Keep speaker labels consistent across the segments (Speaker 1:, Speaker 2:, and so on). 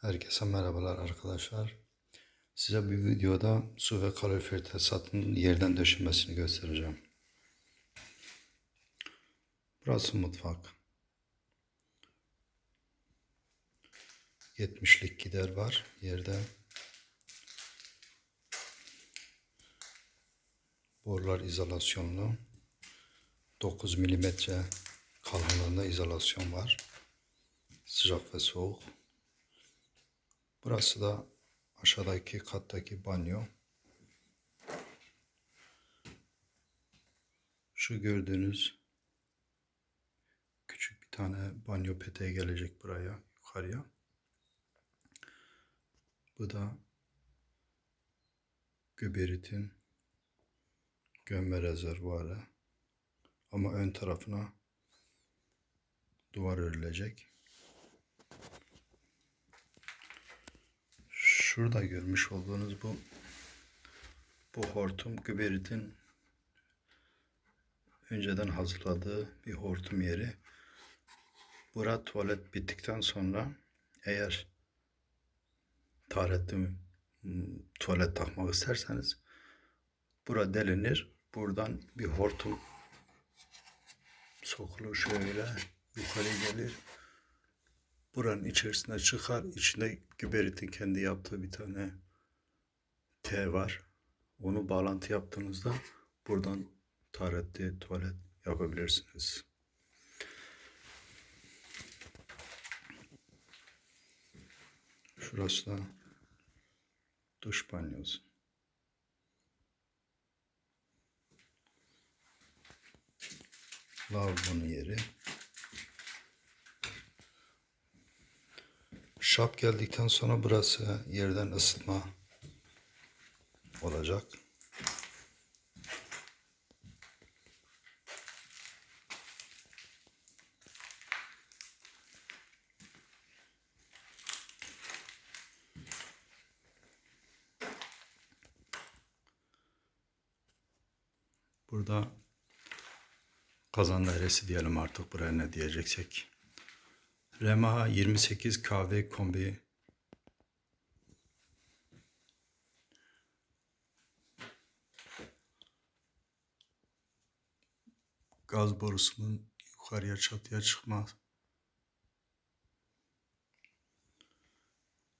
Speaker 1: Herkese merhabalar arkadaşlar. Size bir videoda su ve kalorifer tesisatının yerden döşemesini göstereceğim. Burası mutfak. 70'lik gider var yerde. Borular izolasyonlu. 9 milimetre kalınlığında izolasyon var. Sıcak ve soğuk. Burası da aşağıdaki kattaki banyo. Şu gördüğünüz küçük bir tane banyo peteği gelecek buraya yukarıya. Bu da Göberit'in gömme rezervuarı. Ama ön tarafına duvar örülecek. Şurada görmüş olduğunuz bu bu hortum Güberit'in önceden hazırladığı bir hortum yeri. Bura tuvalet bittikten sonra eğer taharetli tuvalet takmak isterseniz bura delinir. Buradan bir hortum sokulur şöyle yukarı gelir. Buranın içerisine çıkar. İçinde Güberit'in kendi yaptığı bir tane T var. Onu bağlantı yaptığınızda buradan taharetli tuvalet yapabilirsiniz. Şurası da duş banyosu. Lavabonun yeri. Şap geldikten sonra burası yerden ısıtma olacak. Burada kazan dairesi diyelim artık buraya ne diyeceksek. Rema 28 kahve kombi gaz borusunun yukarıya çatıya çıkma.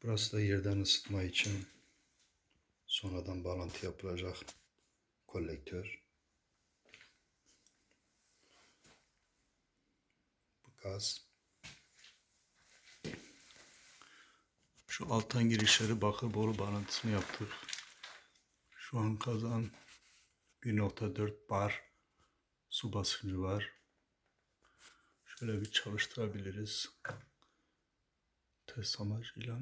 Speaker 1: Burası da yerden ısıtma için sonradan bağlantı yapılacak kolektör. Bu gaz. Şu alttan girişleri bakır boru bağlantısını yaptık. Şu an kazan 1.4 bar su basıncı var. Şöyle bir çalıştırabiliriz. Test amacıyla.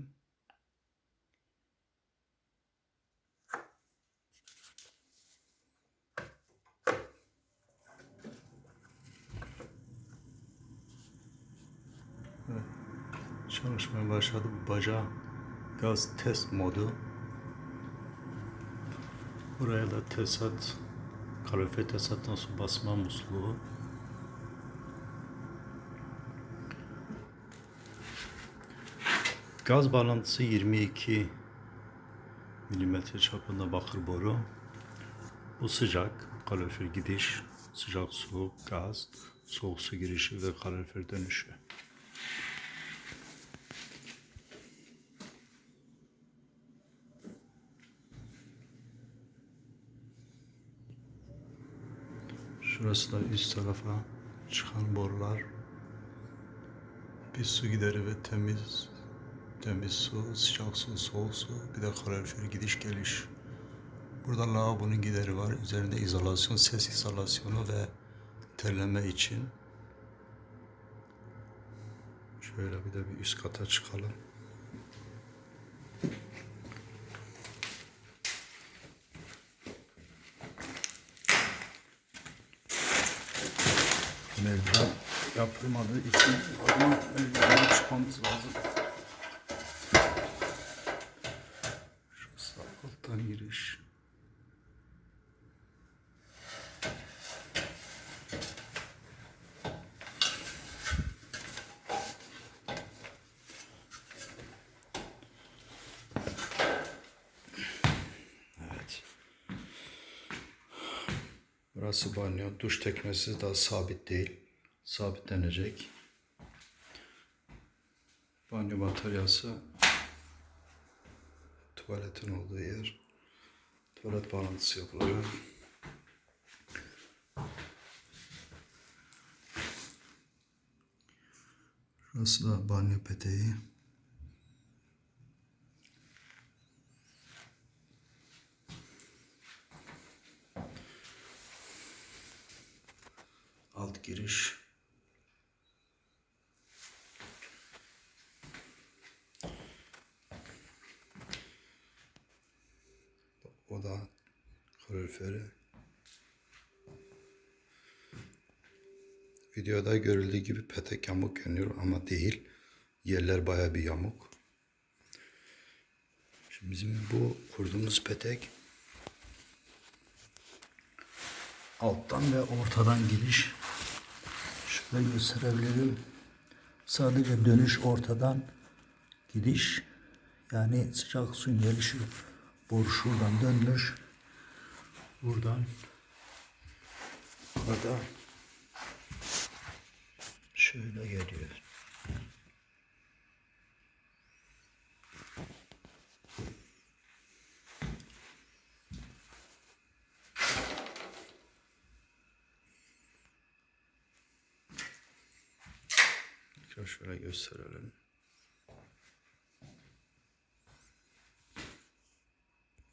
Speaker 1: Evet. Çalışmaya başladı bu bacağı gaz test modu. Buraya da tesisat, kalorifer tesisattan su basma musluğu. Gaz bağlantısı 22 milimetre çapında bakır boru. Bu sıcak, kalorifer gidiş, sıcak su, gaz, soğuk su girişi ve kalorifer dönüşü. Şurası da üst tarafa çıkan borular. Bir su gideri ve temiz temiz su, sıcak su, soğuk su, bir de kalorifer gidiş geliş. Burada lavabonun gideri var. Üzerinde izolasyon, ses izolasyonu ve terleme için. Şöyle bir de bir üst kata çıkalım. durmadığı için oradan öyle çıkmamız lazım. Şurası da alttan giriş. Evet. Burası banyo. Duş teknesi daha sabit değil. Sabitlenecek. Banyo bataryası. Tuvaletin olduğu yer. Tuvalet bağlantısı yapılıyor. Şurası da banyo peteği. Alt giriş. O kaloriferi. Videoda görüldüğü gibi petek yamuk görünüyor ama değil. Yerler baya bir yamuk. Şimdi bizim bu kurduğumuz petek alttan ve ortadan giriş. Şöyle gösterebilirim. Sadece dönüş ortadan gidiş. Yani sıcak suyun gelişi boru şuradan dönmüş. Buradan burada şöyle geliyor. Şöyle gösterelim.